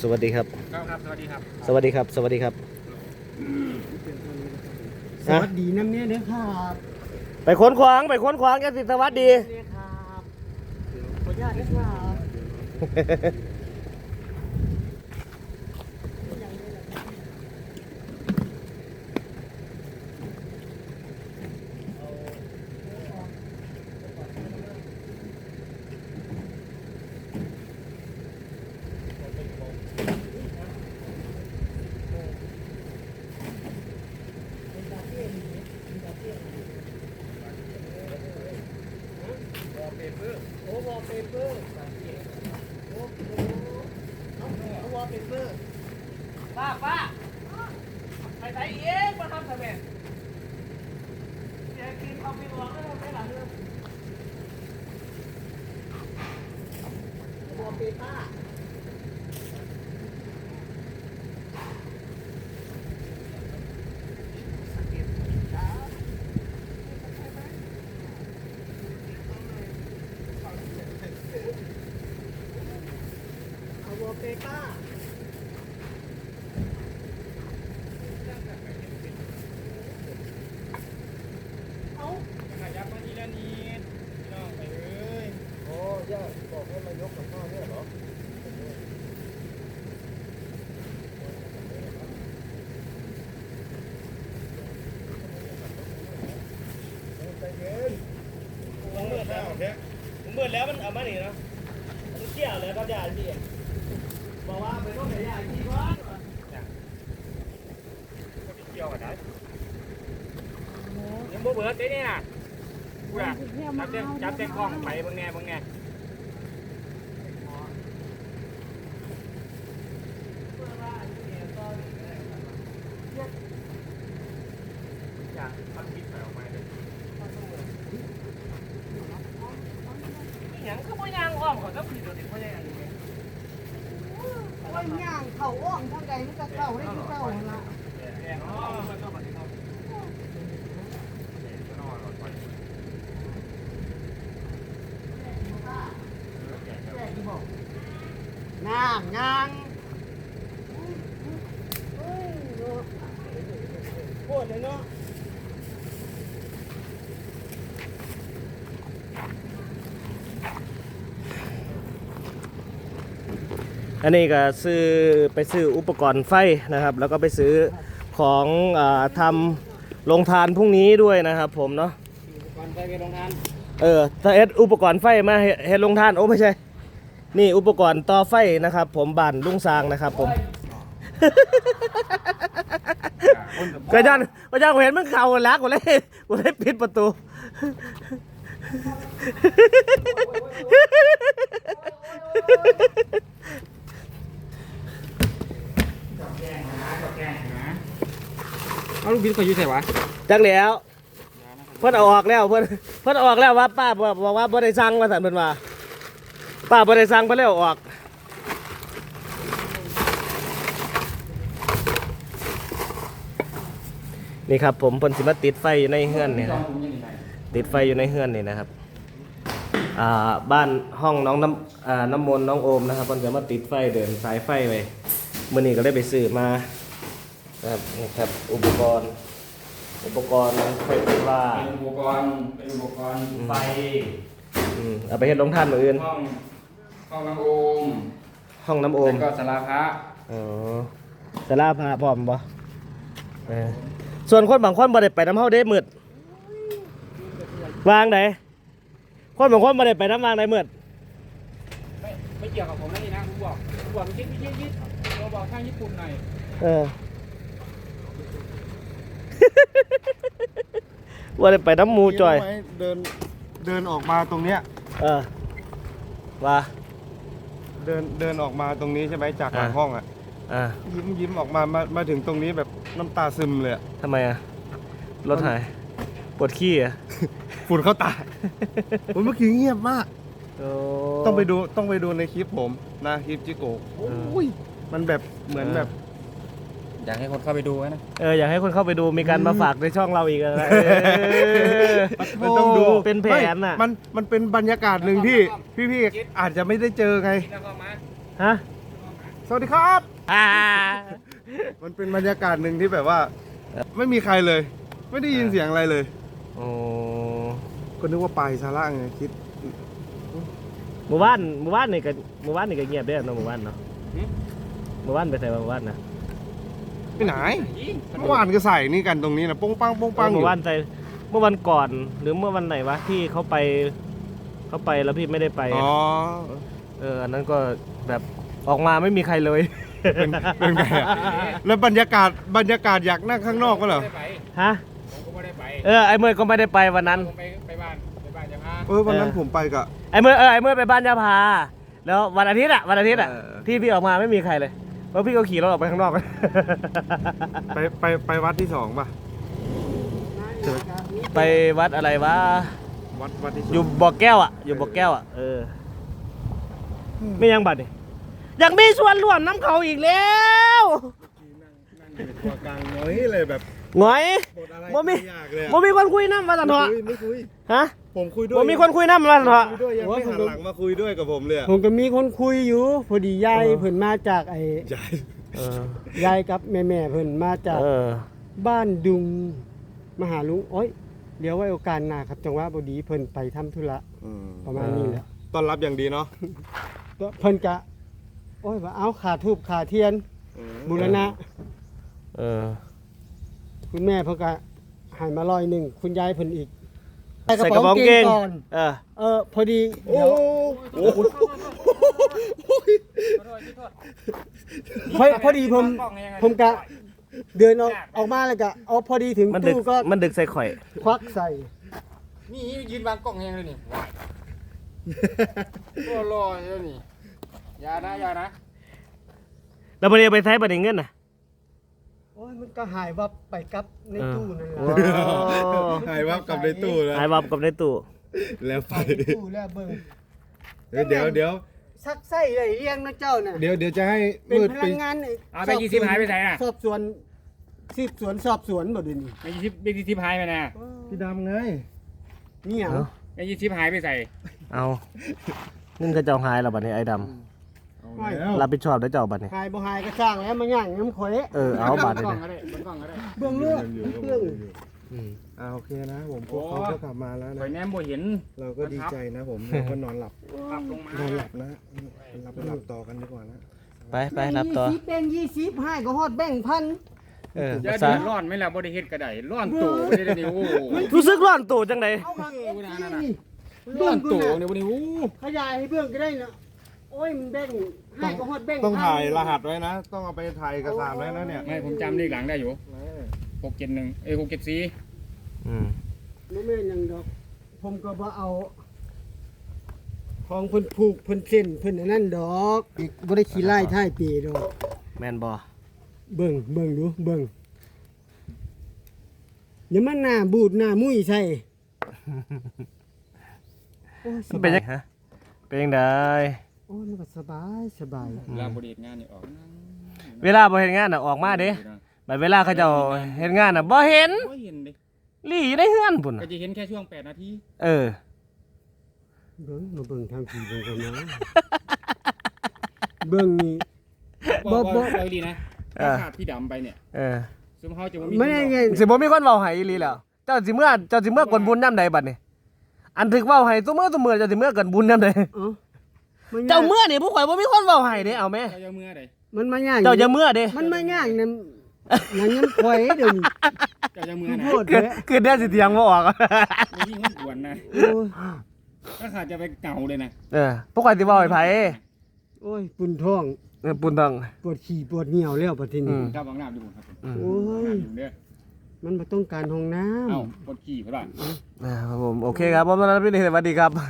สวัสดีครับ ครับครับ สวัสดีครับ สวัสดีครับ สวัสดีครับสวัสดีน้ำเนี้ยเด้อครับไปค้นขวางไปค้นขวางแกสิสวัสดีเด้อครับขออนุญาตนะครับ โอ้วอลเปเปอร์โอ้โหเอาวอลเปเปอร์ป้าป้าไปไหนเองมาทำทำไมเจ๊กินเอาไปวางแล้วไปหลังเลยวอลเปเปอร์ เอาวอลเปเปอร์ขยับมาทีละนิดพี่น้องไปเลยโอ้ย่าบอกให้มายกกับพ่อเนี่ยเหรอผมเบิดแล้วผมเบิดแล้วมันเอามาหนีเนาะมันเกี่ยวแล้วก็ยาที่บอกว่าไปต้องไหนยาที่ก่อน ก็ไปเกี่ยวกันได้ยัง บ่เบิดได้เนี่ยกูอะจับเต็มจับเต็มกล้องไปเบางแน่เบางแน่อยากทำคลิปไปออกมาเลย หยังก็บ่ยางอ้อมเขาก็ผิดตัวติเพราะยังไง โอ้ยย่างเข่าอ้อมทางใดมันก็เข้าได้ที่เก่าหั่นละ แน่นอนมันก็แบบนี้ครับแน่นอนหลอดไฟ ย่างย่างโคตรเลยเนาะอันนี้ก็ซื้อไปซื้ออุปกรณ์ไฟนะครับ แล้วก็ไปซื้อของอทำลงทานพรุ่งนี้ด้วยนะครับ ผมเนาะก่อนไปไปโรงงานเออถ้าเอ็ดอุปกรณ์ไฟมาเฮ็ดเฮ็ดลงทานโอ้ไม่ใช่ นี่อุปกรณ์ต่อไฟนะครับ ผมบ้านลุงซางนะครับผมก็ยันก็ยันเห็นมึงเข่าลักกูเลยกูเลยปิดประตูเอาลูกบินเขาอยู่ไหนวะจักแล้วเพิ่นเอาออกแล้วเพิ่นเพิ่นเอาออกแล้วว่าป้าบอกบอกว่าบ่ได้สั่งว่าสั่นเพิ่นว่า ป้าบ่ได้สั่งเพิ่นเลยเอาออก นี่ครับผมเพิ่นสิมาติดไฟอยู่ในเฮือนนี่นะติดไฟอยู่ในเฮือนนี่นะครับอ่าบ้านห้องน้องน้ำอ่าน้ำมนต์น้องโอมนะครับเพิ่นจะมาติดไฟเดินสายไฟไว้มื้อนี้ก็ได้ไปซื้อมาครับนี่ครับอุปกรณ์ อุปกรณ์ไฟฟ้า เป็นอุปกรณ์เป็นอุปกรณ์ไฟ อืมเอาไปเฮ็ดลงท่านมืออื่น ห้องห้องน้ำโอมห้องน้ำโอม แล้วก็สลาพระอ๋อสลาพาพร้อมบ่เออส่วนคนบางคนบ่ได้ไปน้ำเฮาเด้มืดวางไหนคนบางคนบ่ได้ไปน้ำวางไหนมืดไม่ไม่เกี่ยวกับผมนะนี่นะผมบอกผมบอกคิดไม่คิดคิดเราบอกทางญี่ปุ่นหน่อยเออ บ่ได้ไปน้ำหมูจอย เดิน เดินออกมาตรงเนี้ย เออว่า เดินเดินออกมาตรงนี้ใช่ไหมจากหลังอ่าห้องอะ อ่ายิ้มยิ้มออกมามามาถึงตรงนี้แบบน้ำตาซึมเลยอะทำไมอะ รถหาย ปวดขี้อะฝุ่นเข้าตา ผมเมื่อกี้เงียบมากโอ้ต้องไปดูต้องไปดูในคลิปผมนะคลิปจิโกะโอ้ยมันแบบเหมือนแบบ อยากให้คนเข้าไปดูนะ เอออยากให้คนเข้าไปดูมีการมาฝากในช่องเราอีกอะนะเออมันต้องดูเป็นแผนน่ะไม่มันมันเป็นบรรยากาศหนึ่งที่พี่พี่ๆอาจจะไม่ได้เจอไงแล้วก็มาฮะ สวัสดีครับ อ่า มันเป็นบรรยากาศหนึ่งที่แบบว่า ไม่มีใครเลย ไม่ได้ยินเสียงอะไรเลยโอ้ก็นึกว่าไปซาร่าไงคิดหมู่บ้านหมู่บ้านนี่ก็หมู่บ้านนี่ก็เงียบเด้อเนาะหมู่บ้านเนาะหมู่บ้านไปใส่หมู่บ้านนะ ไปไหนเมื่อวานก็ใส่นี่กันตรงนี้นะโป้งปังโป้งปังหอยู่มู่บ้านใส่เมื่อวันก่อนหรือเมื่อวันไหนวะที่เขาไปเขาไปแล้วพี่ไม่ได้ไป อ๋อเอออันนั้นก็แบบออกมาไม่มีใครเลย เป็นเป็นไงอะแล้วบรรยากาศบรรยากาศอยากนั่งข้างนอกก็เหรอไม่ได้ไปฮะ ผมก็ไม่ได้ไปเออไอ้เมื่อก็ไม่ได้ไปวันนั้น ผมไปไปบ้านไปบ้านจะพาเออวันนั้นเออผมไปกับ ไอ้เมื่อเออไอ้เมื่อไปบ้านยาพา แล้ววันอาทิตย์อะวันอาทิตย์อะเออ ที่พี่ออกมาไม่มีใครเลย เพราะพี่ก็ขี่รถออกไปข้างนอก ไปไปไปวัดที่สองป่ะไปวัดอะไรวะ วัดวัดที่สองอยู่บ่อแก้วอะ อยู่บ่อแก้วอะ เออ ไม่ยังบัดนี่อยากมีส่วนร่วมน้ำเขาอีกแล้วนั่งอยู่ตัวกลางน้อยเลยแบบหงอยบทอะไรบ่มียากเลยอะบ่มีคนคุยน้ำมาสันเถอะไม่คุยไม่คุย ฮะ ผมคุยด้วยบ่มีคนคุยน้ำมาสันเถอะคุยด้วยยังไม่หันหลังมาคุยด้วยกับผมเลยอะผมก็มีคนคุยอยู่ พอดียายเออเพิ่นมาจากไอ้ใช่เออยายกับแม่แม่ๆเพิ่นมาจากเออบ้านดุงมาหาลุงโอ้ยเดี๋ยวไว้โอกาสหน้าครับจังหวะบดีเพิ่นไปทำธุระอืมประมาณนี้แหละต้อนรับอย่างดีเนาะก็เพิ่นกะโอ้ยว่าเอาขาทูบขาเทียนบูรณะ เออคุณแม่เพิ่นก็ใหายมาร้อยหนึ่งคุณยายเพิ่นอีก ใส่กระเป๋าเกงก่อนเออเออพอดีโอ้เดี๋ยวโหขอโทษที่โทษพอพอดีผมผมกะเดินออกออกมาแล้วก็เอาพอดีถึงมันดึกตู้ก็มันดึกใส่ข่อย ควักใส่ นี่ยืนวางกล้องยังเลยนี่ว้ายตัวรอเดี๋ยวนี่ อย่านะอย่านะแล้ววันนี้เอาไปใช้บัตรเงินน่ะโอ้ยมันก็หายวับไปกับในตู้นั่นแหละเออหายวับกับในตู้นะหายวับกับในตู้แล้วไปไปในตู้แล้วเบิ่งเดี๋ยวเดี๋ยวเดี๋ยวซักไส้ได้เลี้ยงนะเจ้าน่ะเดี๋ยวเดี๋ยวจะให้เป็นมืดพไปลังงานไเอาไปยี่สิบหายไปไหนน่ะสอบสวนสืบสวนสอบสวนบ่เดี๋ยวนี้ไม่ยี่สิบไม่ยี่สิบหายไปนะพี่ดำไงเนี่ยเอ้าไม่ยี่สิบหายไปใส่เอาเงินกระเจ้าหายแล้วบัดนี้ไอ้ดเอาแล้วำรับผิดชอบได้เจ้าบัดนี้หายบ่หายก็สร้างแล้วมาย่างน้ำข่อยเออเอาบัตรกเลยล้องนะก็ได้บนกล้องก็ได้เบื้องเลือดอยู่เรื่องอยู่อืมอ่าโอเคนะผมพวกเขาก็กลับมาแล้วข่อยนะแนมบ่เห็น เราก็ดีใจนะผมเราก็นอนหลับขับลงมานอนหลับนะเราไปหลับต่อกันดีกว่านะไปไปรับต่อยี่สิบเป็นยี่สิบให้ก็ฮอดแบ่งค์พันเอออย่าภาษาเดือดร้อนไหม่ล่ะบ่ได้เฮ็ดก็ได้ร้อนตู่บ่ได้นี่โอ้รู้สึกร้อนตูจังไดเอามาเอฟซีนี่ร้เบื้อองนกูตู่น่ะเนี่ยบ่ได้โอ้ขยายให้เบื้องก็ได้นะ โอ้ยมันแบ่งให้ก็ฮอดแบ่งค์ต้องพันถ่ายรหัสไว้นะ ต้องเอาไปถ่ายเอกสารไว้นะเนี่ยไม่ผมจำเลขหลังได้อยู่หกเจ็ดหนึ่งเอ้ยหกเจ็ดสี่อืมบ่แม่นหยังดอก ผมก็บ่เอา ของเพิ่นผูกเพิ่นเส้นเพิ่นอันนั้นดอกอีกบ่ได้ขี้ไล่ท้ายปีดอก แมนบอเบิ่งเบิ่งดูเบิ่งอย่ามาหน้าบูดหน้ามุ้ยใส่โอ้ยสมันเป็นบายยังฮะเป็นยังไงโอ้ยมันก็สบายสบายเวลาบริเวณงานนี่ออกเวลาบ่เห็นงานน่ะออกมาเด้บัดเวลาเขาเจ้าเห็นงานน่ะบ่เห็นก็เห็นดิลี่อยู่ในเฮือนพุ่นก็น่ะจะเห็นแค่ช่วงแปดนาทีเออ เบิ่งมาเบิ่งทางผีเบิ่งกันนะเบิ่งนี่ บ่บ่ บ่บ่เอาดีนะถ้าขาดพี่ดำไปเนี่ยเออซึ่งเขาจะบ่มีไม่ได้ไงสิบ่มีคนเว้าให้อีหลีแล้วเจ้าสิเมื่อเจ้าสิเมื่อกวนบุญยามใดบัดนี้ อันถึกเว้าให้ซุมื้อซุมื้อเจ้าสิเมื่อกวนบุญยามใดเอ้ามัน เจ้าเมื่อนี่ผู้ข่อยบ่มีคนเว้าให้เด้เอาแม่เจ้าจะเมื่อใดมันมาย่างเจ้าอย่าเมื่อเด้มันมาย่างนั่นนั่นยังข่อยเดี๋ยวนี้เจ้าจะเมื่อนะโพดคือแท้คือเดี๋ยวสิเถียงบ่ออกไม่ยิ่งมันกวนนะโอ้ยถ้าขาดจะไปเก่าเลยนะเออผู้ข่อยสิเว้าให้ไผโอ้ยปุ่นท้องเออปุ่นตังปวดขี้ปวดเหี่ยวแล้วบัดทีอืนี้มเจ้าบางน้ำอยู่ครับผมอืมโอ้ยอยู่เด้อมันบ่ต้องการห้องน้ำเอ้าปวดขี่เพราะว่าอ่าครับผมโอเคครับผมตอนนั้นพี่เดชสวัสดีครับ